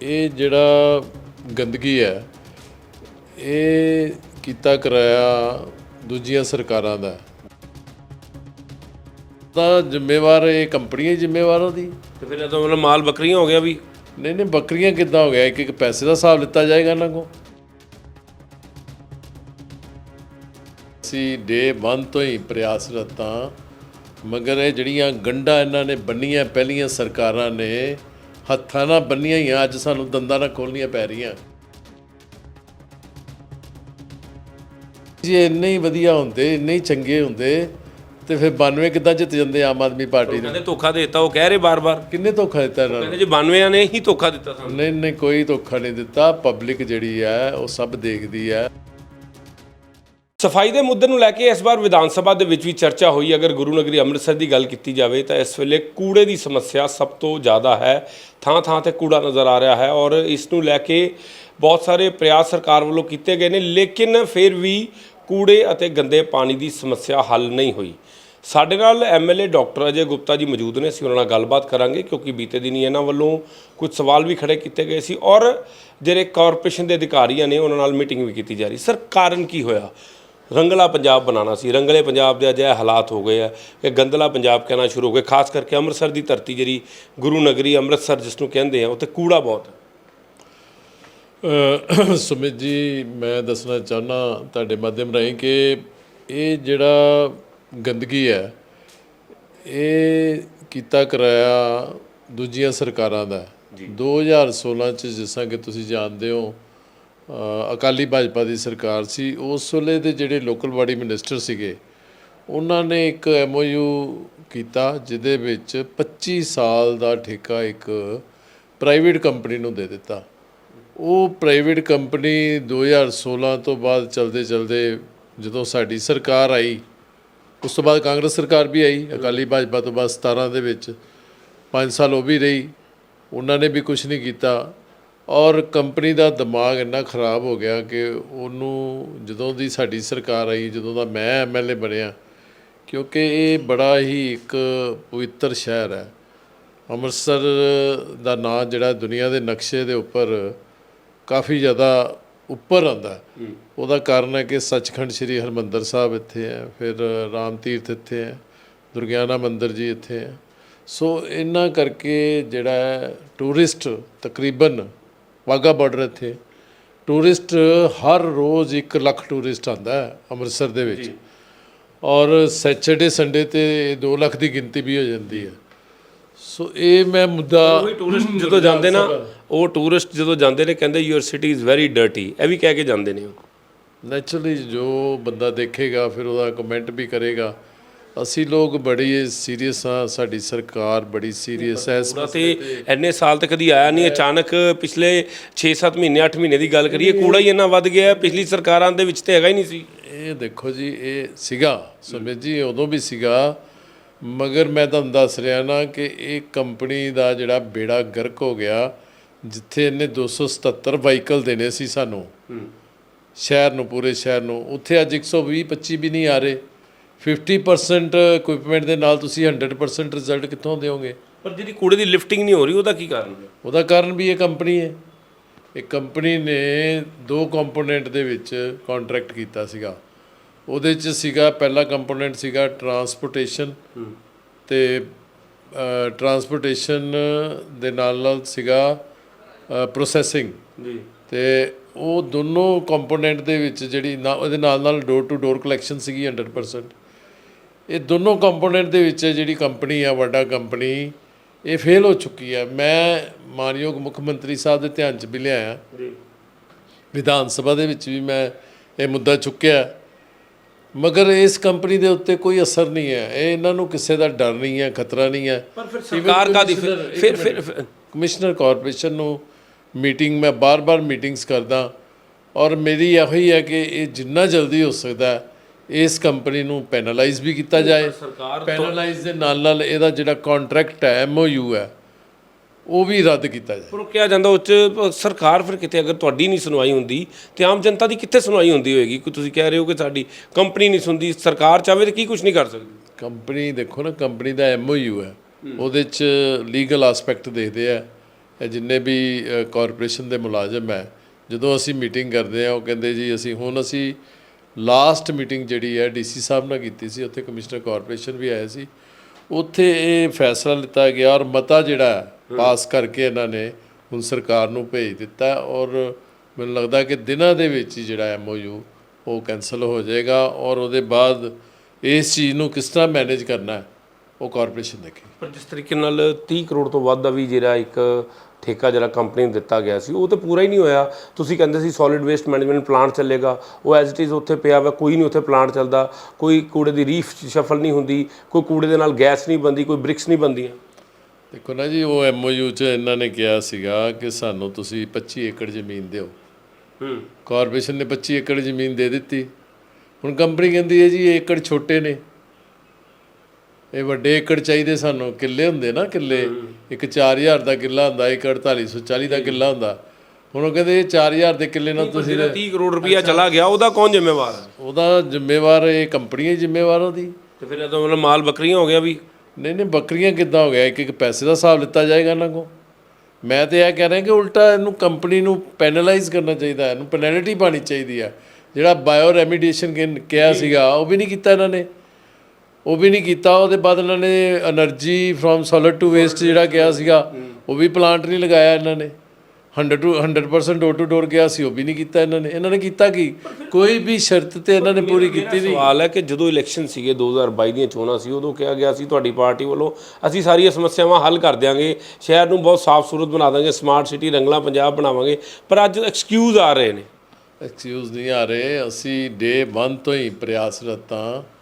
ਇਹ ਜਿਹੜਾ ਗੰਦਗੀ ਹੈ ਇਹ ਕੀਤਾ ਕਰਾਇਆ ਦੂਜੀਆਂ ਸਰਕਾਰਾਂ ਦਾ। ਤਾਂ ਜ਼ਿੰਮੇਵਾਰ ਇਹ ਕੰਪਨੀ ਹੀ ਜ਼ਿੰਮੇਵਾਰ ਉਹਦੀ ਤੇ ਫਿਰ ਇਹ ਤਾਂ ਮਤਲਬ ਮਾਲ ਬੱਕਰੀਆਂ ਹੋ ਗਿਆ ਵੀ। ਨਹੀਂ ਨਹੀਂ ਬੱਕਰੀਆਂ ਕਿੱਦਾਂ ਹੋ ਗਿਆ? ਇੱਕ ਇੱਕ ਪੈਸੇ ਦਾ ਹਿਸਾਬ ਲਿੱਤਾ ਜਾਏਗਾ ਇਹਨਾਂ ਕੋ ਅਸੀਂ ਡੇ ਵਨ ਤੋਂ ਹੀ ਪ੍ਰਯਾਸਰਤ ਹਾਂ ਮਗਰ ਇਹ ਜਿਹੜੀਆਂ ਗੰਢਾਂ ਇਹਨਾਂ ਨੇ ਬੰਨੀਆਂ ਪਹਿਲੀਆਂ ਸਰਕਾਰਾਂ ਨੇ ਹੱਥਾਂ ਨਾਲ ਬੰਨੀਆਂ ਹੀ ਅੱਜ ਸਾਨੂੰ ਦੰਦਾਂ ਨਾਲ ਖੋਲਣੀਆਂ ਪੈ ਰਹੀਆਂ। ਜੇ ਇੰਨੇ ਹੀ ਵਧੀਆ ਹੁੰਦੇ ਇੰਨੇ ਹੀ ਚੰਗੇ ਹੁੰਦੇ ਤੇ ਫਿਰ 92 ਕਿੱਦਾਂ ਜਿੱਤ ਜਾਂਦੇ ਆਮ ਆਦਮੀ ਪਾਰਟੀ ਨੂੰ? ਕਹਿੰਦੇ ਧੋਖਾ ਦਿੱਤਾ ਉਹ ਕਹਿ ਰਹੇ ਬਾਰ-ਬਾਰ। ਕਿੰਨੇ ਧੋਖਾ ਦਿੱਤਾ ਇਹਨਾਂ ਨੂੰ? ਕਹਿੰਦੇ ਜੀ 92 ਨੇ ਹੀ ਧੋਖਾ ਦਿੱਤਾ ਸਾਨੂੰ। ਨਹੀਂ ਨਹੀਂ ਕੋਈ ਧੋਖਾ ਨਹੀਂ ਦਿੱਤਾ। ਪਬਲਿਕ ਜਿਹੜੀ ਹੈ ਉਹ ਸਭ ਦੇਖਦੀ ਹੈ। ਸਫ਼ਾਈ ਦੇ ਮੁੱਦੇ ਨੂੰ ਲੈ ਕੇ ਇਸ ਵਾਰ ਵਿਧਾਨ ਸਭਾ ਦੇ ਵਿੱਚ ਵੀ ਚਰਚਾ ਹੋਈ। ਅਗਰ ਗੁਰੂ ਨਗਰੀ ਅੰਮ੍ਰਿਤਸਰ ਦੀ ਗੱਲ ਕੀਤੀ ਜਾਵੇ ਤਾਂ ਇਸ ਵੇਲੇ ਕੂੜੇ ਦੀ ਸਮੱਸਿਆ ਸਭ ਤੋਂ ਜ਼ਿਆਦਾ ਹੈ। ਥਾਂ ਥਾਂ ਤੇ ਕੂੜਾ ਨਜ਼ਰ ਆ ਰਿਹਾ ਹੈ ਔਰ ਇਸ ਨੂੰ ਲੈ ਕੇ ਬਹੁਤ ਸਾਰੇ ਪ੍ਰਯਾਸ ਸਰਕਾਰ ਵੱਲੋਂ ਕੀਤੇ ਗਏ ਨੇ, ਲੇਕਿਨ ਫਿਰ ਵੀ ਕੂੜੇ ਅਤੇ ਗੰਦੇ ਪਾਣੀ ਦੀ ਸਮੱਸਿਆ ਹੱਲ ਨਹੀਂ ਹੋਈ। ਸਾਡੇ ਨਾਲ ਐਮਐਲਏ ਡਾਕਟਰ ਅਜੇ ਗੁਪਤਾ ਜੀ ਮੌਜੂਦ ਨੇ, ਅਸੀਂ ਉਹਨਾਂ ਨਾਲ ਗੱਲਬਾਤ ਕਰਾਂਗੇ ਕਿਉਂਕਿ ਬੀਤੇ ਦਿਨੀ ਇਹਨਾਂ ਵੱਲੋਂ ਕੁਝ ਸਵਾਲ ਵੀ ਖੜੇ ਕੀਤੇ ਗਏ ਸੀ ਔਰ ਜਿਹੜੇ ਕਾਰਪੋਰੇਸ਼ਨ ਦੇ ਅਧਿਕਾਰੀਆਂ ਨੇ ਉਹਨਾਂ ਨਾਲ ਮੀਟਿੰਗ ਵੀ ਕੀਤੀ ਜਾ ਰਹੀ। ਸਰ, ਕਾਰਨ ਕੀ ਹੋਇਆ? ਰੰਗਲਾ ਪੰਜਾਬ ਬਣਾਉਣਾ ਸੀ। ਰੰਗਲੇ ਪੰਜਾਬ ਦੇ ਅਜਿਹੇ ਹਾਲਾਤ ਹੋ ਗਏ ਆ ਕਿ ਗੰਦਲਾ ਪੰਜਾਬ ਕਹਿਣਾ ਸ਼ੁਰੂ ਹੋ ਗਏ ਖਾਸ ਕਰਕੇ ਅੰਮ੍ਰਿਤਸਰ ਦੀ ਧਰਤੀ ਜਿਹੜੀ ਗੁਰੂ ਨਗਰੀ ਅੰਮ੍ਰਿਤਸਰ ਜਿਸ ਨੂੰ ਕਹਿੰਦੇ ਆ ਉੱਥੇ ਕੂੜਾ ਬਹੁਤ ਹੈ ਸੁਮਿਤ ਜੀ ਮੈਂ ਦੱਸਣਾ ਚਾਹੁੰਦਾ ਤੁਹਾਡੇ ਮਾਧਿਅਮ ਰਾਹੀਂ ਕਿ ਇਹ ਜਿਹੜਾ ਗੰਦਗੀ ਹੈ ਇਹ ਕੀਤਾ ਕਰਾਇਆ ਦੂਜੀਆਂ ਸਰਕਾਰਾਂ ਦਾ। ਹੈ। 2016 ਚ ਜਿਸ ਤਰ੍ਹਾਂ ਕਿ ਤੁਸੀਂ ਜਾਣਦੇ ਹੋ ਅਕਾਲੀ ਭਾਜਪਾ ਦੀ ਸਰਕਾਰ ਸੀ, ਉਸ ਵੇਲੇ ਦੇ ਜਿਹੜੇ ਲੋਕਲ ਬਾਡੀ ਮਿਨਿਸਟਰ ਸੀਗੇ, ਉਹਨਾਂ ਨੇ ਇੱਕ ਐਮਓਯੂ ਕੀਤਾ, ਜਿਹਦੇ ਵਿੱਚ 25 ਸਾਲ ਦਾ ਠੇਕਾ ਇੱਕ ਪ੍ਰਾਈਵੇਟ ਕੰਪਨੀ ਨੂੰ ਦੇ ਦਿੱਤਾ। ਉਹ ਪ੍ਰਾਈਵੇਟ ਕੰਪਨੀ 2016 ਤੋਂ ਬਾਅਦ ਚਲਦੇ ਚਲਦੇ ਜਦੋਂ ਸਾਡੀ ਸਰਕਾਰ ਆਈ, ਉਸ ਤੋਂ ਬਾਅਦ ਕਾਂਗਰਸ ਸਰਕਾਰ ਵੀ ਆਈ, ਅਕਾਲੀ ਭਾਜਪਾ ਤੋਂ ਬਾਅਦ 17 ਦੇ ਵਿੱਚ 5 ਸਾਲ ਉਹ ਵੀ ਰਹੀ, ਉਹਨਾਂ ਨੇ ਵੀ ਕੁਝ ਨਹੀਂ ਕੀਤਾ। ਔਰ ਕੰਪਨੀ ਦਾ ਦਿਮਾਗ ਇੰਨਾ ਖਰਾਬ ਹੋ ਗਿਆ ਕਿ ਉਹਨੂੰ ਜਦੋਂ ਦੀ ਸਾਡੀ ਸਰਕਾਰ ਆਈ ਜਦੋਂ ਦਾ ਮੈਂ ਐਮਐਲਏ ਬਣਿਆ ਕਿਉਂਕਿ ਇਹ ਬੜਾ ਹੀ ਇੱਕ ਪਵਿੱਤਰ ਸ਼ਹਿਰ ਹੈ। ਅੰਮ੍ਰਿਤਸਰ ਦਾ ਨਾਂ ਜਿਹੜਾ ਦੁਨੀਆ ਦੇ ਨਕਸ਼ੇ ਦੇ ਉੱਪਰ ਕਾਫੀ ਜ਼ਿਆਦਾ ਉੱਪਰ ਆਉਂਦਾ। ਉਹਦਾ ਕਾਰਨ ਹੈ ਕਿ ਸੱਚਖੰਡ ਸ੍ਰੀ ਹਰਮੰਦਰ ਸਾਹਿਬ ਇੱਥੇ ਹੈ ਫਿਰ ਰਾਮ ਤੀਰਥ ਇੱਥੇ ਹੈ ਦੁਰਗਿਆਨਾ ਮੰਦਿਰ ਜੀ ਇੱਥੇ ਹੈ। ਸੋ ਇਹਨਾਂ ਕਰਕੇ ਜਿਹੜਾ ਟੂਰਿਸਟ ਤਕਰੀਬਨ ਵਾਹਗਾ ਬਾਰਡਰ ਇੱਥੇ। ਟੂਰਿਸਟ ਹਰ ਰੋਜ਼ 1 ਲੱਖ ਟੂਰਿਸਟ ਆਉਂਦਾ ਹੈ ਅੰਮ੍ਰਿਤਸਰ ਦੇ ਵਿੱਚ। ਔਰ ਸੈਚਰਡੇ ਸੰਡੇ ਤੇ 2 ਲੱਖ ਦੀ ਗਿਣਤੀ ਵੀ ਹੋ ਜਾਂਦੀ ਹੈ। ਸੋ ਇਹ ਮੈਂ ਮੁੱਦਾ ਟੂਰਿਸਟ ਜਦੋਂ ਜਾਂਦੇ ਨਾ ਉਹ ਟੂਰਿਸਟ ਜਦੋਂ ਜਾਂਦੇ ਨੇ ਕਹਿੰਦੇ your city is very dirty ਇਹ ਵੀ ਕਹਿ ਕੇ ਜਾਂਦੇ ਨੇ ਉਹ। ਨੈਚੁਰਲੀ ਜੋ ਬੰਦਾ ਦੇਖੇਗਾ ਫਿਰ ਉਹਦਾ ਕਮੈਂਟ ਵੀ ਕਰੇਗਾ। ਅਸੀਂ ਲੋਕ ਬੜੀ ਸੀਰੀਅਸ ਹਾਂ ਸਾਡੀ ਸਰਕਾਰ ਬੜੀ ਸੀਰੀਅਸ ਹੈ। ਇਸ ਕੂੜਾ ਤੇ ਇੰਨੇ ਸਾਲ ਤੱਕ ਕਦੀ ਆਇਆ ਨਹੀਂ ਅਚਾਨਕ ਪਿਛਲੇ 6-7 ਮਹੀਨੇ 8 ਮਹੀਨੇ ਦੀ ਗੱਲ ਕਰੀਏ ਕੂੜਾ ਹੀ ਇੰਨਾ ਵੱਧ ਗਿਆ ਪਿਛਲੀ ਸਰਕਾਰਾਂ ਦੇ ਵਿੱਚ ਤੇ ਹੈਗਾ ਹੀ ਨਹੀਂ ਸੀ। ਇਹ ਦੇਖੋ ਜੀ ਇਹ ਸੀਗਾ ਸੁਮਿਤ ਜੀ ਉਦੋਂ ਵੀ ਸੀਗਾ। ਮਗਰ ਮੈਂ ਤੁਹਾਨੂੰ ਦੱਸ ਰਿਹਾ ਨਾ ਕਿ ਇਹ ਕੰਪਨੀ ਦਾ ਜਿਹੜਾ ਬੇੜਾ ਗਰਕ ਹੋ ਗਿਆ ਜਿੱਥੇ ਇਹਨੇ 277 ਵਾਹੀਕਲ ਦੇਣੇ ਸੀ ਸਾਨੂੰ। ਸ਼ਹਿਰ ਨੂੰ ਪੂਰੇ ਸ਼ਹਿਰ ਨੂੰ। ਉੱਥੇ ਅੱਜ 120 25 ਵੀ ਨਹੀਂ ਆ ਰਹੇ। 50% ਇਕਵਿਪਮੈਂਟ ਦੇ ਨਾਲ ਤੁਸੀਂ 100% ਰਿਜ਼ਲਟ ਕਿੱਥੋਂ ਦਿਓਗੇ? ਪਰ ਜਿਹੜੀ ਕੂੜੇ ਦੀ ਲਿਫਟਿੰਗ ਨਹੀਂ ਹੋ ਰਹੀ ਉਹਦਾ ਕੀ ਕਾਰਨ ਹੈ? ਉਹਦਾ ਕਾਰਨ ਵੀ ਇਹ ਕੰਪਨੀ ਹੈ। ਇਹ ਕੰਪਨੀ ਨੇ ਦੋ ਕੰਪੋਨੈਂਟ ਦੇ ਵਿੱਚ ਕੰਟਰੈਕਟ ਕੀਤਾ ਸੀਗਾ। ਉਹਦੇ ਚ ਸੀਗਾ ਪਹਿਲਾ ਕੰਪੋਨੈਂਟ ਸੀਗਾ ਟਰਾਂਸਪੋਰਟੇਸ਼ਨ ਤੇ ਟਰਾਂਸਪੋਰਟੇਸ਼ਨ ਦੇ ਨਾਲ ਨਾਲ ਸੀਗਾ ਪ੍ਰੋਸੈਸਿੰਗ ਜੀ। ਤੇ ਉਹ ਦੋਨੋਂ ਕੰਪੋਨੈਂਟ ਦੇ ਵਿੱਚ ਜਿਹੜੀ ਉਹਦੇ ਨਾਲ ਨਾਲ ਡੋਰ ਟੂ ਡੋਰ ਕਲੈਕਸ਼ਨ ਸੀਗੀ 100% ਇਹ ਦੋਨੋਂ ਕੰਪੋਨੈਂਟ ਦੇ ਵਿੱਚ ਜਿਹੜੀ ਕੰਪਨੀ ਆ ਵੱਡਾ ਕੰਪਨੀ ਇਹ ਫੇਲ ਹੋ ਚੁੱਕੀ ਹੈ ਮੈਂ ਮਾਨਯੋਗ ਮੁੱਖ ਮੰਤਰੀ ਸਾਹਿਬ ਦੇ ਧਿਆਨ 'ਚ ਵੀ ਲਿਆਇਆ। ਜੀ। ਵਿਧਾਨ ਸਭਾ ਦੇ ਵਿੱਚ ਵੀ ਮੈਂ ਇਹ ਮੁੱਦਾ ਚੁੱਕਿਆ। ਮਗਰ ਇਸ ਕੰਪਨੀ ਦੇ ਉੱਤੇ ਕੋਈ ਅਸਰ ਨਹੀਂ ਹੈ। ਇਹ ਇਹਨਾਂ ਨੂੰ ਕਿਸੇ ਦਾ ਡਰ ਨਹੀਂ ਹੈ ਖਤਰਾ ਨਹੀਂ ਹੈ। ਪਰ ਫਿਰ ਸਰਕਾਰ ਕਾਦੀ ਫਿਰ ਫਿਰ ਫਿਰ ਫਿਰ- ਕਮਿਸ਼ਨਰ ਕਾਰਪੋਰੇਸ਼ਨ ਨੂੰ ਮੀਟਿੰਗ ਮੈਂ ਬਾਰ-ਬਾਰ ਮੀਟਿੰਗਸ ਕਰਦਾ। ਔਰ ਮੇਰੀ ਇਹੋ ਹੀ ਹੈ ਕਿ ਇਹ ਜਿੰਨਾ ਜਲਦੀ ਹੋ ਸਕਦਾ ਹੈ, ਇਸ ਕੰਪਨੀ ਨੂੰ ਪੈਨਲਾਈਜ਼ ਵੀ ਕੀਤਾ ਜਾਏ। ਪੈਨਲਾਈਜ਼ ਦੇ ਨਾਲ ਨਾਲ ਇਹਦਾ ਜਿਹੜਾ ਕੰਟਰੈਕਟ ਹੈ ਐਮਓਯੂ ਹੈ ਉਹ ਵੀ ਰੱਦ ਕੀਤਾ ਜਾਏ। ਪਰ ਉਹ ਕਿਹਾ ਜਾਂਦਾ ਉਹ 'ਚ ਸਰਕਾਰ ਫਿਰ ਕਿਤੇ ਅਗਰ ਤੁਹਾਡੀ ਨਹੀਂ ਸੁਣਵਾਈ ਹੁੰਦੀ ਤੇ ਆਮ ਜਨਤਾ ਦੀ ਕਿੱਥੇ ਸੁਣਵਾਈ ਹੁੰਦੀ ਹੋਏਗੀ? ਕਿ ਤੁਸੀਂ ਕਹਿ ਰਹੇ ਹੋ ਕਿ ਸਾਡੀ ਕੰਪਨੀ ਨਹੀਂ ਸੁਣਦੀ ਸਰਕਾਰ ਚਾਹਵੇ ਤਾਂ ਕੀ ਕੁਝ ਨਹੀਂ ਕਰ ਸਕਦੀ? ਕੰਪਨੀ ਦੇਖੋ ਨਾ ਕੰਪਨੀ ਦਾ ਐਮਓਯੂ ਹੈ। ਉਹਦੇ ਚ ਲੀਗਲ ਐਸਪੈਕਟ ਦੇਖਦੇ ਆ। ਇਹ ਜਿੰਨੇ ਵੀ ਕਾਰਪੋਰੇਸ਼ਨ ਦੇ ਮੁਲਾਜ਼ਮ ਹੈ ਜਦੋਂ ਅਸੀਂ ਮੀਟਿੰਗ ਕਰਦੇ ਆ ਉਹ ਕਹਿੰਦੇ ਜੀ ਅਸੀਂ ਹੁਣ ਅਸੀਂ ਲਾਸਟ ਮੀਟਿੰਗ ਜਿਹੜੀ ਹੈ ਡੀਸੀ ਸਾਹਿਬ ਨਾਲ ਕੀਤੀ ਸੀ ਉੱਥੇ ਕਮਿਸ਼ਨਰ ਕਾਰਪੋਰੇਸ਼ਨ ਵੀ ਆਏ ਸੀ। ਉੱਥੇ ਇਹ ਫੈਸਲਾ ਲਿੱਤਾ ਗਿਆ ਔਰ ਮਤਾ ਜਿਹੜਾ ਪਾਸ ਕਰਕੇ ਇਹਨਾਂ ਨੇ ਹੁਣ ਸਰਕਾਰ ਨੂੰ ਭੇਜ ਦਿੱਤਾ ਔਰ ਮੈਨੂੰ ਲੱਗਦਾ ਕਿ ਦਿਨਾਂ ਦੇ ਵਿੱਚ ਹੀ ਜਿਹੜਾ ਐਮਓਯੂ ਉਹ ਕੈਨਸਲ ਹੋ ਜਾਏਗਾ ਔਰ ਉਹਦੇ ਬਾਅਦ ਇਸ ਚੀਜ਼ ਨੂੰ ਕਿਸ ਤਰ੍ਹਾਂ ਮੈਨੇਜ ਕਰਨਾ ਹੈ ਉਹ ਕਾਰਪੋਰੇਸ਼ਨ ਦੇਖੇ ਪਰ ਜਿਸ ਤਰੀਕੇ ਨਾਲ 30 ਕਰੋੜ ਤੋਂ ਵੱਧ ਦਾ ਵੀ ਜਿਹੜਾ ਇੱਕ ਠੇਕਾ ਜਿਹੜਾ ਕੰਪਨੀ ਨੂੰ ਦਿੱਤਾ ਗਿਆ ਸੀ ਉਹ ਤਾਂ ਪੂਰਾ ਹੀ ਨਹੀਂ ਹੋਇਆ। ਤੁਸੀਂ ਕਹਿੰਦੇ ਸੀ ਸੋਲਿਡ ਵੇਸਟ ਮੈਨੇਜਮੈਂਟ ਪਲਾਂਟ ਚੱਲੇਗਾ ਉਹ ਐਜ਼ ਇਟ ਇਜ਼ ਉੱਥੇ ਪਿਆ ਵਾ ਕੋਈ ਨਹੀਂ ਉੱਥੇ ਪਲਾਂਟ ਚੱਲਦਾ ਕੋਈ ਕੂੜੇ ਦੀ ਰੀਫ ਸ਼ਫਲ ਨਹੀਂ ਹੁੰਦੀ ਕੋਈ ਕੂੜੇ ਦੇ ਨਾਲ ਗੈਸ ਨਹੀਂ ਬੰਦੀ ਕੋਈ ਬ੍ਰਿਕਸ ਨਹੀਂ ਬੰਦੀਆਂ ਦੇਖੋ ਨਾ ਜੀ ਉਹ ਐਮਓਯੂ 'ਚ ਇਹਨਾਂ ਨੇ ਕਿਹਾ ਸੀਗਾ ਕਿ ਸਾਨੂੰ ਤੁਸੀਂ 25 ਏਕੜ ਜ਼ਮੀਨ ਦਿਓ। ਹੂੰ। ਕਾਰਪੋਰੇਸ਼ਨ ਨੇ 25 ਏਕੜ ਜ਼ਮੀਨ ਦੇ ਦਿੱਤੀ। ਹੁਣ ਕੰਪਨੀ ਕਹਿੰਦੀ ਹੈ ਜੀ ਇਹ ਏਕੜ ਛੋਟੇ ਨੇ। ਇਹ ਵੱਡੇ ਏਕੜ ਚਾਹੀਦੇ ਸਾਨੂੰ ਕਿੱਲੇ ਹੁੰਦੇ ਨਾ ਕਿੱਲੇ। ਇੱਕ 4000 ਦਾ ਕਿੱਲਾ ਹੁੰਦਾ ਇੱਕ 4840 ਦਾ ਕਿੱਲਾ ਹੁੰਦਾ। ਹੁਣ ਉਹ ਕਹਿੰਦੇ ਇਹ 4000 ਦੇ ਕਿੱਲੇ ਨਾਲ ਤੁਸੀਂ ਜਿਹੜਾ 30 ਕਰੋੜ ਰੁਪਇਆ ਚਲਾ ਗਿਆ ਉਹਦਾ ਕੌਣ ਜ਼ਿੰਮੇਵਾਰ ਹੈ? ਉਹਦਾ ਜ਼ਿੰਮੇਵਾਰ ਇਹ ਕੰਪਨੀ ਹੀ ਜ਼ਿੰਮੇਵਾਰ ਉਹਦੀ ਤੇ ਫਿਰ ਇਹ ਤਾਂ ਮਤਲਬ ਮਾਲ ਬੱਕਰੀਆਂ ਹੋ ਗਿਆ ਵੀ। ਨਹੀਂ ਨਹੀਂ ਬੱਕਰੀਆਂ ਕਿੱਦਾਂ ਹੋ ਗਿਆ? ਇੱਕ ਇੱਕ ਪੈਸੇ ਦਾ ਹਿਸਾਬ ਲਿੱਤਾ ਜਾਏਗਾ ਇਹਨਾਂ ਕੋ ਮੈਂ ਤੇ ਇਹ ਕਹਿ ਰਿਹਾ ਕਿ ਉਲਟਾ ਇਹਨੂੰ ਕੰਪਨੀ ਨੂੰ ਪੈਨਲਾਈਜ਼ ਕਰਨਾ ਚਾਹੀਦਾ ਇਹਨੂੰ ਪੈਨਲਟੀ ਪਾਣੀ ਚਾਹੀਦੀ ਆ ਜਿਹੜਾ ਬਾਇਓ ਰੈਮੀਡੀਏਸ਼ਨ ਕਿਹਾ ਸੀਗਾ ਉਹ ਵੀ ਨਹੀਂ ਕੀਤਾ ਇਹਨਾਂ ਨੇ। ਉਹ ਵੀ ਨਹੀਂ ਕੀਤਾ। ਉਹਦੇ ਬਾਅਦ ਇਹਨਾਂ ਨੇ energy firm solar to waste ਜਿਹੜਾ ਕਿਹਾ ਸੀਗਾ ਉਹ ਵੀ ਪਲਾਂਟ ਨਹੀਂ ਲਗਾਇਆ ਇਹਨਾਂ ਨੇ। 100 ਟੂ 100% ਡੋਰ ਟੂ ਡੋਰ ਗਿਆ ਸੀ ਉਹ ਵੀ ਨਹੀਂ ਕੀਤਾ ਇਹਨਾਂ ਨੇ। ਇਹਨਾਂ ਨੇ ਕੀਤਾ ਕੀ? ਕੋਈ ਵੀ ਸ਼ਰਤ ਤੇ ਇਹਨਾਂ ਨੇ ਪੂਰੀ ਕੀਤੀ ਨਹੀਂ। ਸਵਾਲ ਹੈ ਕਿ ਜਦੋਂ ਇਲੈਕਸ਼ਨ ਸੀਗੇ 2022 ਦੀਆਂ ਚੋਣਾਂ ਸੀ ਉਦੋਂ ਕਿਹਾ ਗਿਆ ਸੀ ਤੁਹਾਡੀ ਪਾਰਟੀ ਵੱਲੋਂ ਅਸੀਂ ਸਾਰੀਆਂ ਸਮੱਸਿਆਵਾਂ ਹੱਲ ਕਰ ਦਿਆਂਗੇ ਸ਼ਹਿਰ ਨੂੰ ਬਹੁਤ ਸਾਫ਼ ਸੂਰਤ ਬਣਾ ਦਾਂਗੇ ਸਮਾਰਟ ਸਿਟੀ ਰੰਗਲਾ ਪੰਜਾਬ ਬਣਾਵਾਂਗੇ। ਪਰ ਅੱਜ ਐਕਸਕਿਊਜ਼ ਆ ਰਹੇ ਨੇ। ਐਕਸਕਿਊਜ਼ ਨਹੀਂ ਆ ਰਹੇ। ਅਸੀਂ ਡੇ 1 ਤੋਂ ਹੀ ਪ੍ਰਯਾਸਰਤ ਹਾਂ।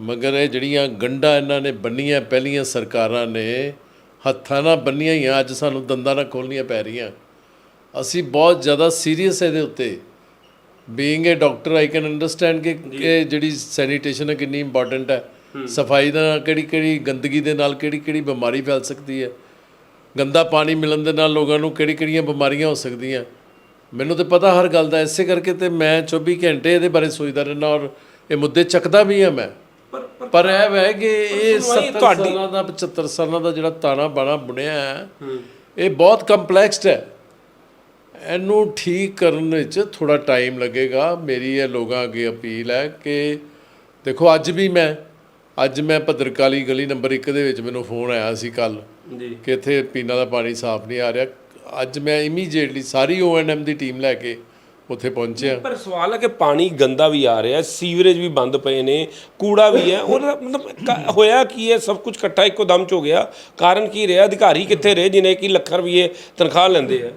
ਮਗਰ ਇਹ ਜਿਹੜੀਆਂ ਗੰਢਾਂ ਇਹਨਾਂ ਨੇ ਬੰਨੀਆਂ ਪਹਿਲੀਆਂ ਸਰਕਾਰਾਂ ਨੇ ਹੱਥਾਂ ਨਾਲ ਬੰਨੀਆਂ ਹੀ ਅੱਜ ਸਾਨੂੰ ਦੰਦਾਂ ਨਾਲ ਖੋਲਣੀਆਂ ਪੈ ਰਹੀਆਂ। ਅਸੀਂ ਬਹੁਤ ਜ਼ਿਆਦਾ ਸੀਰੀਅਸ ਇਹਦੇ ਉੱਤੇ। Being a doctor I can understand ਕਿ ਇਹ ਜਿਹੜੀ ਸੈਨੀਟੇਸ਼ਨ ਹੈ ਕਿੰਨੀ ਇੰਪੋਰਟੈਂਟ ਹੈ। ਸਫ਼ਾਈ ਦਾ ਕਿਹੜੀ ਕਿਹੜੀ ਗੰਦਗੀ ਦੇ ਨਾਲ ਕਿਹੜੀ ਕਿਹੜੀ ਬਿਮਾਰੀ ਫੈਲ ਸਕਦੀ ਹੈ ਗੰਦਾ ਪਾਣੀ ਮਿਲਣ ਦੇ ਨਾਲ ਲੋਕਾਂ ਨੂੰ ਕਿਹੜੀ ਕਿਹੜੀਆਂ ਬਿਮਾਰੀਆਂ ਹੋ ਸਕਦੀਆਂ। ਮੈਨੂੰ ਤੇ ਪਤਾ ਹਰ ਗੱਲ ਦਾ ਇਸੇ ਕਰਕੇ ਤੇ ਮੈਂ 24 ਘੰਟੇ ਇਹਦੇ ਬਾਰੇ ਸੋਚਦਾ ਰਹਿੰਦਾ ਔਰ ਇਹ ਮੁੱਦੇ ਚੱਕਦਾ ਵੀ ਹਾਂ ਮੈਂ। ਪਰ ਇਹ ਹੈ ਕਿ ਇਹ 70 ਸਾਲਾਂ ਦਾ 75 ਸਾਲਾਂ ਦਾ ਜਿਹੜਾ ਤਾਣਾ ਬਾਣਾ ਬੁਣਿਆ ਹੈ ਇਹ ਬਹੁਤ ਕੰਪਲੈਕਸਡ ਹੈ। ਇਹਨੂੰ ਠੀਕ ਕਰਨ ਵਿੱਚ ਥੋੜਾ ਟਾਈਮ ਲੱਗੇਗਾ। ਮੇਰੀ ਇਹ ਲੋਕਾਂ ਅੱਗੇ ਅਪੀਲ ਹੈ ਕਿ ਦੇਖੋ ਅੱਜ ਵੀ ਮੈਂ ਅੱਜ ਮੈਂ ਭਦਰਕਾਲੀ ਗਲੀ ਨੰਬਰ 1 ਦੇ ਵਿੱਚ ਮੈਨੂੰ ਫੋਨ ਆਇਆ ਸੀ ਕੱਲ ਜੀ। ਕਿ ਇੱਥੇ ਪੀਣਾ ਦਾ ਪਾਣੀ ਸਾਫ਼ ਨਹੀਂ ਆ ਰਿਹਾ। ਅੱਜ ਮੈਂ ਇਮੀਡੀਏਟਲੀ ਸਾਰੀ ਓਐਨਐਮ ਦੀ ਟੀਮ ਲੈ ਕੇ ਉੱਥੇ ਪਹੁੰਚਿਆ। ਪਰ ਸਵਾਲ ਹੈ ਕਿ ਪਾਣੀ ਗੰਦਾ ਵੀ ਆ ਰਿਹਾ ਸੀਵਰੇਜ ਵੀ ਬੰਦ ਪਏ ਨੇ ਕੂੜਾ ਵੀ ਹੈ। ਉਹਦਾ ਮਤਲਬ ਕ- ਹੋਇਆ ਕੀ ਹੈ? ਸਭ ਕੁਝ ਇਕੱਠਾ ਇੱਕੋ ਦਮ ਚ ਹੋ ਗਿਆ। ਕਾਰਨ ਕੀ ਰਿਹਾ? ਅਧਿਕਾਰੀ ਕਿੱਥੇ ਰਹੇ ਜਿਨੇ ਕਿ ਲੱਖਾਂ ਰੁਪਏ ਤਨਖਾਹ ਲੈਂਦੇ ਆ?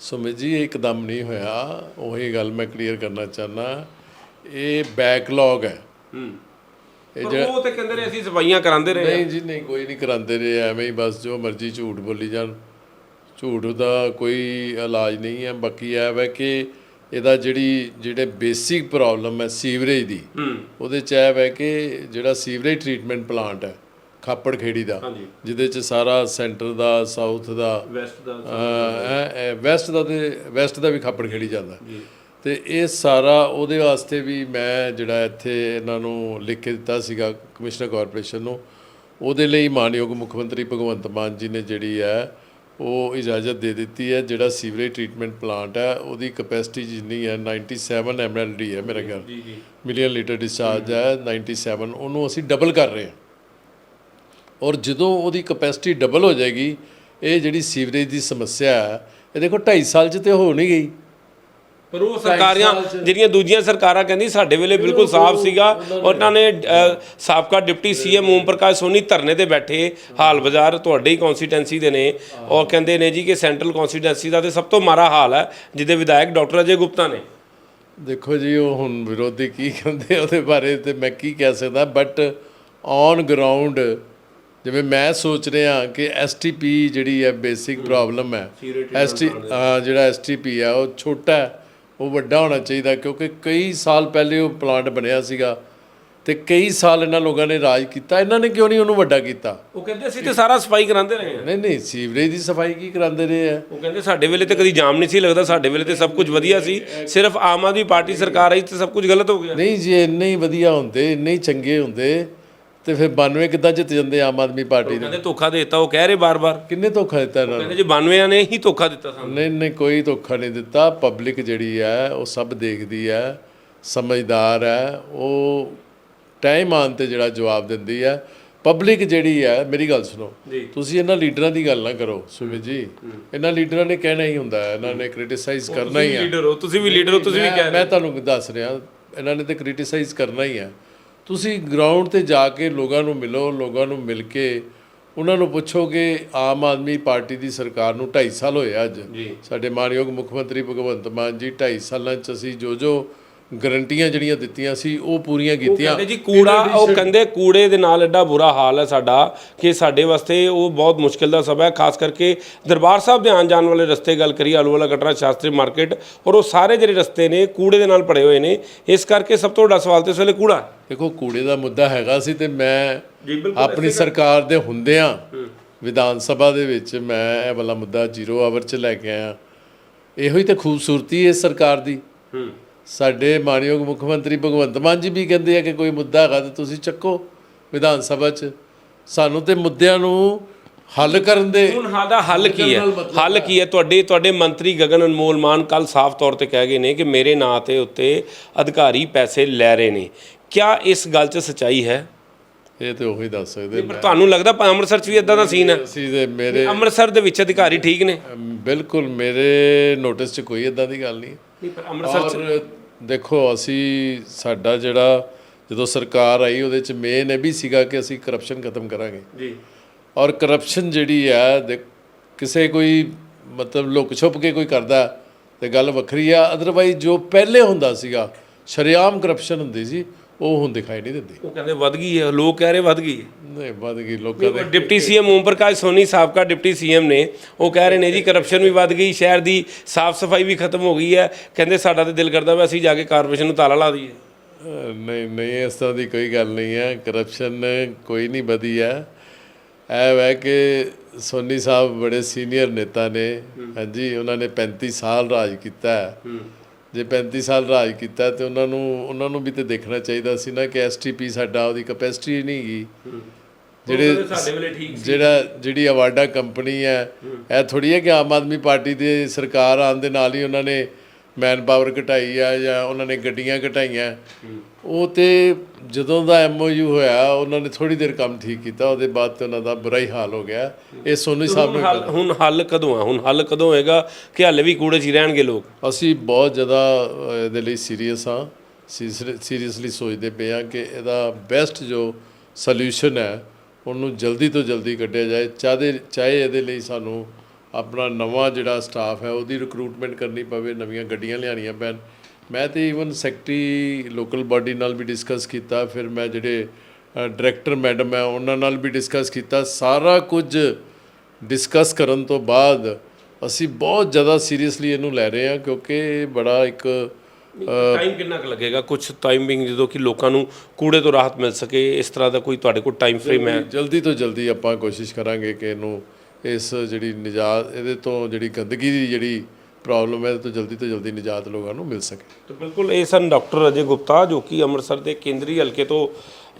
ਸੁਮਿਤ ਜੀ ਇਹ ਇੱਕਦਮ ਨਹੀਂ ਹੋਇਆ। ਉਹੀ ਗੱਲ ਮੈਂ ਕਲੀਅਰ ਕਰਨਾ ਚਾਹਨਾ ਇਹ ਬੈਕਲੌਗ ਹੈ। ਪਰ ਉਹ ਤੇ ਕਹਿੰਦੇ ਨੇ ਅਸੀਂ ਸਫਾਈਆਂ ਕਰਾਉਂਦੇ ਰਹੇ ਨਹੀਂ ਜੀ ਨਹੀਂ ਕੋਈ ਨਹੀਂ ਕਰਾਉਂਦੇ ਰਹੇ। ਐਵੇਂ ਹੀ ਬਸ ਜੋ ਮਰਜ਼ੀ ਝੂਠ ਬੋਲੀ ਜਾਣ। ਝੂਠ ਦਾ ਕੋਈ ਇਲਾਜ ਨਹੀਂ ਹੈ। ਬਾਕੀ ਇਹ ਹੈ ਕਿ ਇਹਦਾ ਜਿਹੜੀ ਜਿਹੜੇ ਬੇਸਿਕ ਪ੍ਰੋਬਲਮ ਹੈ ਸੀਵਰੇਜ ਦੀ ਉਹਦੇ ਚ ਇਹ ਹੈ ਕਿ ਜਿਹੜਾ ਸੀਵਰੇਜ ਟ੍ਰੀਟਮੈਂਟ ਪਲਾਂਟ ਹੈ ਖਾਪੜ ਖੇੜੀ ਦਾ ਜਿਹਦੇ ਚ ਸਾਰਾ ਸੈਂਟਰ ਦਾ ਸਾਊਥ ਦਾ ਵੈਸਟ ਦਾ ਵੈਸਟ ਦਾ ਤੇ ਵੈਸਟ ਦਾ ਵੀ ਖਾਪੜ ਖੇੜੀ ਜਾਂਦਾ। ਤੇ ਇਹ ਸਾਰਾ ਉਹਦੇ ਵਾਸਤੇ ਵੀ ਮੈਂ ਜਿਹੜਾ ਇੱਥੇ ਇਹਨਾਂ ਨੂੰ ਲਿਖ ਕੇ ਦਿੱਤਾ ਸੀਗਾ ਕਮਿਸ਼ਨਰ ਕਾਰਪੋਰੇਸ਼ਨ ਨੂੰ ਉਹਦੇ ਲਈ ਮਾਨਯੋਗ ਮੁੱਖ ਮੰਤਰੀ ਭਗਵੰਤ ਮਾਨ ਜੀ ਨੇ ਜਿਹੜੀ ਹੈ ਉਹ ਇਜਾਜ਼ਤ ਦੇ ਦਿੱਤੀ ਹੈ ਜਿਹੜਾ ਸੀਵਰੇਜ ਟ੍ਰੀਟਮੈਂਟ ਪਲਾਂਟ ਹੈ ਉਹਦੀ ਕਪੈਸਿਟੀ ਜਿੰਨੀ ਹੈ 97 ਐਮਐਲਡੀ ਹੈ ਮੇਰੇ ਖਿਆਲ। ਜੀ ਜੀ। ਮਿਲੀਅਨ ਲੀਟਰ ਡਿਸਚਾਰਜ ਹੈ 97 ਉਹਨੂੰ ਅਸੀਂ ਡਬਲ ਕਰ ਰਹੇ ਹਾਂ। ਔਰ ਜਦੋਂ ਉਹਦੀ ਕਪੈਸਿਟੀ ਡਬਲ ਹੋ ਜਾਏਗੀ ਇਹ ਜਿਹੜੀ ਸੀਵਰੇਜ ਦੀ ਸਮੱਸਿਆ ਹੈ ਇਹ ਦੇਖੋ 2.5 ਸਾਲ 'ਚ ਤੇ ਹੋ ਨਹੀਂ ਗਈ। ਪਰ ਉਹ ਸਰਕਾਰਾਂ ਜਿਹੜੀਆਂ ਦੂਜੀਆਂ ਸਰਕਾਰਾਂ ਕਹਿੰਦੀ ਸਾਡੇ ਵੇਲੇ ਬਿਲਕੁਲ ਸਾਫ਼ ਸੀਗਾ ਉਹਨਾਂ ਨੇ ਸਾਬਕਾ ਡਿਪਟੀ ਸੀਐਮ ਓਮ ਪ੍ਰਕਾਸ਼ ਸੋਨੀ ਧਰਨੇ ਤੇ ਬੈਠੇ ਹਾਲ ਬਾਜ਼ਾਰ ਤੁਹਾਡੇ ਹੀ ਕਨਸਟੀਟੈਂਸੀ ਦੇ ਨੇ। ਔਰ ਕਹਿੰਦੇ ਨੇ ਜੀ ਕਿ ਸੈਂਟਰਲ ਕਨਸਟੀਟੈਂਸੀ ਦਾ ਤੇ ਸਭ ਤੋਂ ਮਾਰਾ ਹਾਲ ਹੈ ਜਿਹਦੇ ਵਿਧਾਇਕ ਡਾਕਟਰ ਅਜੇ ਗੁਪਤਾ ਨੇ। ਦੇਖੋ ਜੀ ਉਹ ਹੁਣ ਵਿਰੋਧੀ ਕੀ ਕਹਿੰਦੇ ਉਹਦੇ ਬਾਰੇ ਤੇ ਮੈਂ ਕੀ ਕਹਿ ਸਕਦਾ ਬਟ ਔਨ ਗਰਾਊਂਡ ਜਿਵੇਂ ਮੈਂ ਸੋਚ ਰਿਹਾ ਕਿ ਐਸਟੀਪੀ ਜਿਹੜੀ ਹੈ ਬੇਸਿਕ ਪ੍ਰੋਬਲਮ ਹੈ। ਐਸਟੀ ਜਿਹੜਾ ਐਸਟੀਪੀ ਹੈ ਉਹ ਛੋਟਾ ਹੈ। ਉਹ ਵੱਡਾ ਹੋਣਾ ਚਾਹੀਦਾ ਕਿਉਂਕਿ ਕਈ ਸਾਲ ਪਹਿਲੇ ਉਹ ਪਲਾਂਟ ਬਣਿਆ ਸੀਗਾ ਤੇ ਕਈ ਸਾਲ ਇਹਨਾਂ ਲੋਕਾਂ ਨੇ ਰਾਜ ਕੀਤਾ। ਇਹਨਾਂ ਨੇ ਕਿਉਂ ਨਹੀਂ ਉਹਨੂੰ ਵੱਡਾ ਕੀਤਾ? ਉਹ ਕਹਿੰਦੇ ਅਸੀਂ ਤੇ ਸਾਰਾ ਸਫ਼ਾਈ ਕਰਾਉਂਦੇ ਰਹੇ ਹਾਂ। ਨਹੀਂ ਨਹੀਂ ਸੀਵਰੇਜ ਦੀ ਸਫ਼ਾਈ ਕੀ ਕਰਾਉਂਦੇ ਰਹੇ ਆ? ਉਹ ਕਹਿੰਦੇ ਸਾਡੇ ਵੇਲੇ ਤੇ ਕਦੀ ਜਾਮ ਨਹੀਂ ਸੀ ਲੱਗਦਾ ਸਾਡੇ ਵੇਲੇ ਤੇ ਸਭ ਕੁਝ ਵਧੀਆ ਸੀ। ਸਿਰਫ ਆਮ ਆਦਮੀ ਪਾਰਟੀ ਸਰਕਾਰ ਆਈ ਤੇ ਸਭ ਕੁਝ ਗਲਤ ਹੋ ਗਿਆ। ਨਹੀਂ ਜੀ ਇੰਨੇ ਹੀ ਵਧੀਆ ਹੁੰਦੇ ਇੰਨੇ ਹੀ ਚੰਗੇ ਹੁੰਦੇ। ਤੇ ਫਿਰ 92 ਕਿੱਦਾਂ ਜਿੱਤ ਜਾਂਦੇ ਆਮ ਆਦਮੀ ਪਾਰਟੀ ਦੇ? ਕਹਿੰਦੇ ਧੋਖਾ ਦੇ ਦਿੱਤਾ ਉਹ ਕਹਿ ਰਹੇ ਬਾਰ-ਬਾਰ। ਕਿੰਨੇ ਧੋਖਾ ਦਿੱਤਾ ਇਹਨਾਂ ਨੂੰ? ਕਹਿੰਦੇ ਜੀ 92 ਨੇ ਹੀ ਧੋਖਾ ਦਿੱਤਾ ਸਾਨੂੰ। ਨਹੀਂ ਨਹੀਂ ਕੋਈ ਧੋਖਾ ਨਹੀਂ ਦਿੱਤਾ। ਪਬਲਿਕ ਜਿਹੜੀ ਹੈ ਉਹ ਸਭ ਦੇਖਦੀ ਹੈ ਸਮਝਦਾਰ ਹੈ। ਉਹ ਟਾਈਮ ਆਉਣ ਤੇ ਜਿਹੜਾ ਜਵਾਬ ਦਿੰਦੀ ਹੈ। ਪਬਲਿਕ ਜਿਹੜੀ ਹੈ ਮੇਰੀ ਗੱਲ ਸੁਣੋ। ਜੀ। ਤੁਸੀਂ ਇਹਨਾਂ ਲੀਡਰਾਂ ਦੀ ਗੱਲ ਨਾ ਕਰੋ ਸੁਮਿਤ ਜੀ। ਇਹਨਾਂ ਲੀਡਰਾਂ ਨੇ ਕਹਿਣਾ ਹੀ ਹੁੰਦਾ ਹੈ। ਇਹਨਾਂ ਨੇ ਕ੍ਰਿਟਿਸਾਈਜ਼ ਕਰਨਾ ਹੀ ਹੈ। ਲੀਡਰ ਹੋ ਤੁਸੀਂ ਵੀ ਲੀਡਰ ਹੋ ਤੁਸੀਂ ਵੀ ਮੈਂ- ਮੈਂ ਤੁਹਾਨੂੰ ਦੱਸ ਰਿਹਾ ਇਹਨਾਂ ਨੇ ਤੇ ਕ੍ਰਿਟਿਸਾਈਜ਼ ਕਰਨਾ ਹੀ ਹੈ। ਤੁਸੀਂ ਗਰਾਊਂਡ ਤੇ ਜਾ ਕੇ ਲੋਕਾਂ ਨੂੰ ਮਿਲੋ ਲੋਕਾਂ ਨੂੰ ਮਿਲ ਕੇ ਉਹਨਾਂ ਨੂੰ ਪੁੱਛੋ ਕਿ ਆਮ ਆਦਮੀ ਪਾਰਟੀ ਦੀ ਸਰਕਾਰ ਨੂੰ 2.5 ਸਾਲ ਹੋਏ ਅੱਜ। ਸਾਡੇ ਮਾਨਯੋਗ ਮੁੱਖ ਮੰਤਰੀ ਭਗਵੰਤ ਮਾਨ ਜੀ 2.5 ਸਾਲਾਂ 'ਚ ਅਸੀਂ ਜੋ ਜੋ ਗਰੰਟੀਆਂ ਜਿਹੜੀਆਂ ਦਿੱਤੀਆਂ ਸੀ ਉਹ ਪੂਰੀਆਂ ਕੀਤੀਆਂ। ਕਹਿੰਦੇ ਜੀ ਕੂੜਾ ਉਹ ਕਹਿੰਦੇ ਕੂੜੇ ਦੇ ਨਾਲ ਐਡਾ ਬੁਰਾ ਹਾਲ ਹੈ ਸਾਡਾ ਕਿ ਸਾਡੇ ਵਾਸਤੇ ਉਹ ਬਹੁਤ ਮੁਸ਼ਕਿਲ ਦਾ ਸਮਾਂ ਹੈ। ਖਾਸ ਕਰਕੇ ਦਰਬਾਰ ਸਾਹਿਬ ਦੇ ਆਉਣ ਜਾਣ ਵਾਲੇ ਰਸਤੇ ਗੱਲ ਕਰੀਏ ਆਲੂ ਵਾਲਾ ਕਟਰਾ ਸ਼ਾਸਤਰੀ ਮਾਰਕੀਟ ਔਰ ਉਹ ਸਾਰੇ ਜਿਹੜੇ ਰਸਤੇ ਨੇ ਕੂੜੇ ਦੇ ਨਾਲ ਭਰੇ ਹੋਏ ਨੇ ਇਸ ਕਰਕੇ ਸਭ ਤੋਂ ਵੱਡਾ ਸਵਾਲ ਤੇ ਇਸ ਵੇਲੇ ਕੂੜਾ। ਦੇਖੋ ਕੂੜੇ ਦਾ ਮੁੱਦਾ ਹੈਗਾ ਸੀ ਤੇ ਮੈਂ ਆਪਣੀ ਸਰਕਾਰ ਦੇ ਹੁੰਦਿਆਂ ਵਿਧਾਨ ਸਭਾ ਦੇ ਵਿੱਚ ਮੈਂ ਇਹ ਵਾਲਾ ਮੁੱਦਾ ਜ਼ੀਰੋ ਆਵਰ 'ਚ ਲੈ ਕੇ ਆਇਆ। ਇਹੋ ਹੀ ਤੇ ਖੂਬਸੂਰਤੀ ਹੈ ਸਰਕਾਰ ਦੀ। ਹੂੰ। ਸਾਡੇ ਮਾਨਯੋਗ ਮੁੱਖ ਮੰਤਰੀ ਭਗਵੰਤ ਮਾਨ ਜੀ ਵੀ ਕਹਿੰਦੇ ਆ ਕਿ ਕੋਈ ਮੁੱਦਾ ਹੈਗਾ ਤੇ ਤੁਸੀਂ ਚੱਕੋ ਵਿਧਾਨ ਸਭਾ 'ਚ। ਸਾਨੂੰ ਤੇ ਮੁੱਦਿਆਂ ਨੂੰ ਹੱਲ ਕਰਨ ਦੇ ਹੁਣ ਸਾਡਾ ਹੱਲ ਕੀ ਹੈ? ਹੱਲ ਕੀ ਹੈ? ਤੁਹਾਡੇ ਤੁਹਾਡੇ ਮੰਤਰੀ ਗਗਨ ਅਨਮੋਲ ਮਾਨ ਕੱਲ ਸਾਫ਼ ਤੌਰ ਤੇ ਕਹਿ ਗਏ ਨੇ ਕਿ ਮੇਰੇ ਨਾਂ ਤੇ ਉੱਤੇ ਅਧਿਕਾਰੀ ਪੈਸੇ ਲੈ ਰਹੇ ਨੇ। ਕਿਆ ਇਸ ਗੱਲ 'ਚ ਸਚਾਈ ਹੈ? ਇਹ ਤੇ ਉਹੀ ਦੱਸ ਸਕਦੇ ਪਰ ਤੁਹਾਨੂੰ ਲੱਗਦਾ ਅੰਮ੍ਰਿਤਸਰ 'ਚ ਵੀ ਇਦਾਂ ਦਾ ਸੀਨ ਹੈ? ਅਸੀਂ ਤੇ ਮੇਰੇ ਅੰਮ੍ਰਿਤਸਰ ਦੇ ਵਿੱਚ ਅਧਿਕਾਰੀ ਠੀਕ ਨੇ। ਬਿਲਕੁਲ ਮੇਰੇ ਨੋਟਿਸ 'ਚ ਕੋਈ ਇਦਾਂ ਦੀ ਗੱਲ ਨਹੀਂ ਨਹੀਂ ਪਰ ਅੰਮ੍ਰਿਤਸਰ ਔਰ ਦੇਖੋ ਅਸੀਂ ਸਾਡਾ ਜਿਹੜਾ ਜਦੋਂ ਸਰਕਾਰ ਆਈ ਉਹਦੇ 'ਚ ਮੇਨ ਇਹ ਵੀ ਸੀਗਾ ਕਿ ਅਸੀਂ ਕਰਪਸ਼ਨ ਖਤਮ ਕਰਾਂਗੇ। ਜੀ। ਔਰ ਕਰਪਸ਼ਨ ਜਿਹੜੀ ਦੇ- ਕਿਸੇ ਕੋਈ ਮਤਲਬ ਲੁਕ ਛੁਪ ਕੇ ਕੋਈ ਕਰਦਾ ਤੇ ਗੱਲ ਵੱਖਰੀ ਆ। ਅਦਰਵਾਈਜ਼ ਜੋ ਪਹਿਲੇ ਹੁੰਦਾ ਸੀਗਾ ਸ਼ਰੇਆਮ ਕਰਪਸ਼ਨ ਹੁੰਦੀ ਸੀ। ਉਹ ਹੁਣ ਦਿਖਾਈ ਨਹੀਂ ਦਿੰਦੀ। ਉਹ ਕਹਿੰਦੇ ਵੱਧ ਗਈ ਹੈ ਲੋਕ ਕਹਿ ਰਹੇ ਵੱਧ ਗਈ। ਹੈ ਨਹੀਂ ਵੱਧ ਗਈ ਲੋਕਾਂ ਦੇ ਡਿਪਟੀ ਸੀਐਮ ਓਮ ਪ੍ਰਕਾਸ਼ ਸੋਨੀ ਸਾਬਕਾ ਡਿਪਟੀ ਸੀਐਮ ਨੇ ਉਹ ਕਹਿ ਰਹੇ ਨੇ ਜੀ ਕਰਪਸ਼ਨ ਵੀ ਵੱਧ ਗਈ ਸ਼ਹਿਰ ਦੀ ਸਾਫ਼ ਸਫ਼ਾਈ ਵੀ ਖਤਮ ਹੋ ਗਈ ਹੈ। ਕਹਿੰਦੇ ਸਾਡਾ ਤੇ ਦਿਲ ਕਰਦਾ ਵੀ ਅਸੀਂ ਜਾ ਕੇ ਕਾਰਪੋਰੇਸ਼ਨ ਨੂੰ ਤਾਲਾ ਲਾ ਦਈਏ। ਨਹੀਂ ਨਹੀਂ ਇਸ ਤਰ੍ਹਾਂ ਦੀ ਕੋਈ ਗੱਲ ਨਹੀਂ ਹੈ। ਕਰਪਸ਼ਨ ਕੋਈ ਨਹੀਂ ਵਧੀ ਹੈ। ਇਹ ਹੈ ਕਿ ਸੋਨੀ ਸਾਹਿਬ ਬੜੇ ਸੀਨੀਅਰ ਨੇਤਾ ਨੇ। ਹਾਂਜੀ ਉਹਨਾਂ ਨੇ 35 ਸਾਲ ਰਾਜ ਕੀਤਾ ਹੈ। ਜੇ 35 ਸਾਲ ਰਾਜ ਕੀਤਾ ਤੇ ਉਹਨਾਂ ਨੂੰ ਉਹਨਾਂ ਨੂੰ ਵੀ ਤੇ ਦੇਖਣਾ ਚਾਹੀਦਾ ਸੀ ਨਾ ਕਿ ਐਸਟੀਪੀ ਸਾਡਾ ਉਹਦੀ ਕੈਪੈਸਿਟੀ ਨਹੀਂ ਗਈ ਜਿਹੜੇ ਸਾਡੇ ਵੇਲੇ ਠੀਕ ਜਿਹੜਾ ਜਿਹੜੀ ਅਵਾਰਡਾ ਕੰਪਨੀ ਹੈ ਇਹ ਥੋੜੀ ਹੈ ਕਿ ਆਮ ਆਦਮੀ ਪਾਰਟੀ ਦੇ ਸਰਕਾਰ ਆਉਣ ਦੇ ਨਾਲ ਹੀ ਉਹਨਾਂ ਨੇ ਮੈਨ ਪਾਵਰ ਘਟਾਈ ਆ ਜਾਂ ਉਹਨਾਂ ਨੇ ਗੱਡੀਆਂ ਘਟਾਈਆਂ। ਉਹ ਤੇ ਜਦੋਂ ਦਾ ਐਮਓਯੂ ਹੋਇਆ ਉਹਨਾਂ ਨੇ ਥੋੜੀ ਦੇਰ ਕੰਮ ਠੀਕ ਕੀਤਾ ਉਹਦੇ ਬਾਅਦ ਤੇ ਉਹਨਾਂ ਦਾ ਬੁਰਾ ਹੀ ਹਾਲ ਹੋ ਗਿਆ। ਇਹ ਸੋਨੀ ਸਾਹਿਬ ਹੱਲ ਹੁਣ ਹੱਲ ਕਦੋਂ ਆ? ਹੁਣ ਹੱਲ ਕਦੋਂ ਹੋਏਗਾ ਕਿ ਹੱਲੇ ਵੀ ਕੂੜੇ 'ਚ ਹੀ ਰਹਿਣਗੇ ਲੋਕ? ਅਸੀਂ ਬਹੁਤ ਜ਼ਿਆਦਾ ਇਹਦੇ ਲਈ ਸੀਰੀਅਸ ਹਾਂ। ਸੀਰੀਅਸਲੀ ਸੋਚਦੇ ਪਏ ਹਾਂ ਕਿ ਇਹਦਾ ਬੈਸਟ ਜੋ ਸੋਲੂਸ਼ਨ ਹੈ ਉਹਨੂੰ ਜਲਦੀ ਤੋਂ ਜਲਦੀ ਕੱਢਿਆ ਜਾਏ। ਚਾਹੇ ਚਾਹੇ ਇਹਦੇ ਲਈ ਸਾਨੂੰ ਆਪਣਾ ਨਵਾਂ ਜਿਹੜਾ ਸਟਾਫ ਹੈ ਉਹਦੀ ਰਿਕਰੂਟਮੈਂਟ ਕਰਨੀ ਪਵੇ ਨਵੀਆਂ ਗੱਡੀਆਂ ਲਿਆਉਣੀਆਂ ਪੈਣ। ਮੈਂ ਤੇ ਈਵਨ ਸੈਕਟਰੀ ਲੋਕਲ ਬਾਡੀ ਨਾਲ ਵੀ ਡਿਸਕਸ ਕੀਤਾ ਫਿਰ ਮੈਂ ਜਿਹੜੇ ਡਾਇਰੈਕਟਰ ਮੈਡਮ ਹੈ ਉਹਨਾਂ ਨਾਲ ਵੀ ਡਿਸਕਸ ਕੀਤਾ। ਸਾਰਾ ਕੁਝ ਡਿਸਕਸ ਕਰਨ ਤੋਂ ਬਾਅਦ ਅਸੀਂ ਬਹੁਤ ਜ਼ਿਆਦਾ ਸੀਰੀਅਸਲੀ ਇਹਨੂੰ ਲੈ ਰਹੇ ਹਾਂ ਕਿਉਂਕਿ ਬੜਾ ਇੱਕ ਟਾਈਮ ਕਿੰਨਾ ਕੁ ਲੱਗੇਗਾ? ਕੁਝ ਟਾਈਮਿੰਗ ਜਦੋਂ ਕਿ ਲੋਕਾਂ ਨੂੰ ਕੂੜੇ ਤੋਂ ਰਾਹਤ ਮਿਲ ਸਕੇ ਇਸ ਤਰ੍ਹਾਂ ਦਾ ਕੋਈ ਤੁਹਾਡੇ ਕੋਲ ਟਾਈਮ ਫਰੇਮ ਹੈ? ਜਲਦੀ ਤੋਂ ਜਲਦੀ ਆਪਾਂ ਕੋਸ਼ਿਸ਼ ਕਰਾਂਗੇ ਕਿ ਇਹਨੂੰ ਇਸ ਜਿਹੜੀ ਨਿਜਾਤ ਇਹਦੇ ਤੋਂ ਜਿਹੜੀ ਗੰਦਗੀ ਦੀ ਜਿਹੜੀ ਪ੍ਰੋਬਲਮ ਹੈ ਇਹਦੇ ਤੋਂ ਜਲਦੀ ਤੋਂ ਜਲਦੀ ਨਿਜਾਤ ਲੋਕਾਂ ਨੂੰ ਮਿਲ ਸਕੇ। ਤਾਂ ਬਿਲਕੁਲ ਇਹ ਸਨ ਡਾਕਟਰ ਅਜੇ ਗੁਪਤਾ ਜੋ ਕਿ ਅੰਮ੍ਰਿਤਸਰ ਦੇ ਕੇਂਦਰੀ ਹਲਕੇ ਤੋਂ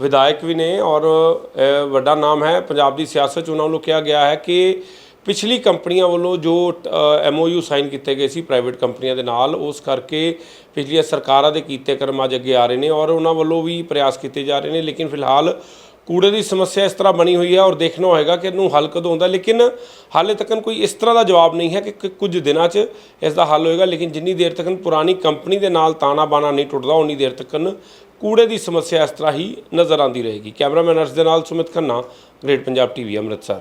ਵਿਧਾਇਕ ਵੀ ਨੇ ਔਰ ਵੱਡਾ ਨਾਮ ਹੈ। ਪੰਜਾਬ ਦੀ ਸਿਆਸਤ 'ਚ ਉਹਨਾਂ ਵੱਲੋਂ ਕਿਹਾ ਗਿਆ ਹੈ ਕਿ ਪਿਛਲੀ ਕੰਪਨੀਆਂ ਵੱਲੋਂ ਜੋ ਐਮਓਯੂ ਸਾਈਨ ਕੀਤੇ ਗਏ ਸੀ ਪ੍ਰਾਈਵੇਟ ਕੰਪਨੀਆਂ ਦੇ ਨਾਲ, ਉਸ ਕਰਕੇ ਪਿਛਲੀਆਂ ਸਰਕਾਰਾਂ ਦੇ ਕੀਤੇ ਕਰਮ ਅੱਜ ਅੱਗੇ ਆ ਰਹੇ ਨੇ ਔਰ ਉਹਨਾਂ ਵੱਲੋਂ ਵੀ ਪ੍ਰਯਾਸ ਕੀਤੇ ਜਾ ਰਹੇ ਨੇ। ਲੇਕਿਨ ਫਿਲਹਾਲ ਕੂੜੇ ਦੀ ਸਮੱਸਿਆ ਇਸ ਤਰ੍ਹਾਂ ਬਣੀ ਹੋਈ ਹੈ ਔਰ ਦੇਖਣਾ ਹੋਏਗਾ ਕਿ ਇਹਨੂੰ ਹੱਲ ਕਦੋਂ ਹੁੰਦਾ ਲੇਕਿਨ ਹਾਲੇ ਤੱਕ ਕੋਈ ਇਸ ਤਰ੍ਹਾਂ ਦਾ ਜਵਾਬ ਨਹੀਂ ਹੈ ਕਿ ਕੁਝ ਦਿਨਾਂ 'ਚ ਇਸ ਦਾ ਹੱਲ ਹੋਏਗਾ। ਲੇਕਿਨ ਜਿੰਨੀ ਦੇਰ ਤੱਕ ਪੁਰਾਣੀ ਕੰਪਨੀ ਦੇ ਨਾਲ ਤਾਣਾ ਬਾਣਾ ਨਹੀਂ ਟੁੱਟਦਾ ਉਨੀ ਦੇਰ ਤੱਕ ਕੂੜੇ ਦੀ ਸਮੱਸਿਆ ਇਸ ਤਰ੍ਹਾਂ ਹੀ ਨਜ਼ਰ ਆਉਂਦੀ ਰਹੇਗੀ। ਕੈਮਰਾਮੈਨ ਅਰਸ਼ ਦੇ ਨਾਲ ਸੁਮਿਤ ਖੰਨਾ, ਗ੍ਰੇਟ ਪੰਜਾਬ ਟੀਵੀ, ਅੰਮ੍ਰਿਤਸਰ।